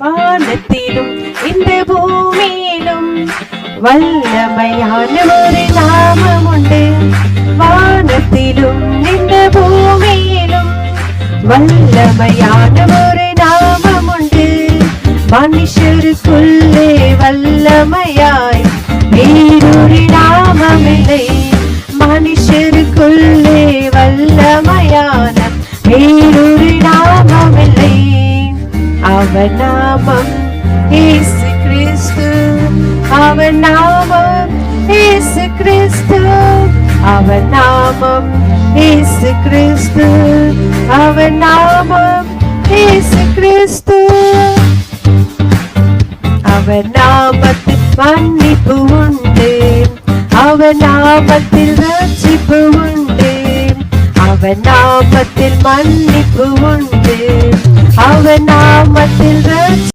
வானத்திலும் இந்த பூமியிலும் வல்லமையான ஒரு நாமம் உண்டு வானத்திலும் இந்த பூமியிலும் வல்லமையான ஒரு நாமம் உண்டு மனுஷருக்குள்ளே வல்லமையாய் வேறொரு நாமமில்லை. மனுஷருக்குள்ளே வல்லமையான வேறொரு அவன் நாமம் இயேசு கிறிஸ்து அவன் நாமம் இயேசு கிறிஸ்து அவன் நாமம் இயேசு கிறிஸ்து அவன் நாமம் இயேசு கிறிஸ்து அவன் நாமத்தில் மன்னிப்பு உண்டு. அவன் நாமத்தில் ரட்சிப்பு உண்டு அவன் நாமத்தில் மன்னிப்பு உண்டு. அவன் நாமத்தில்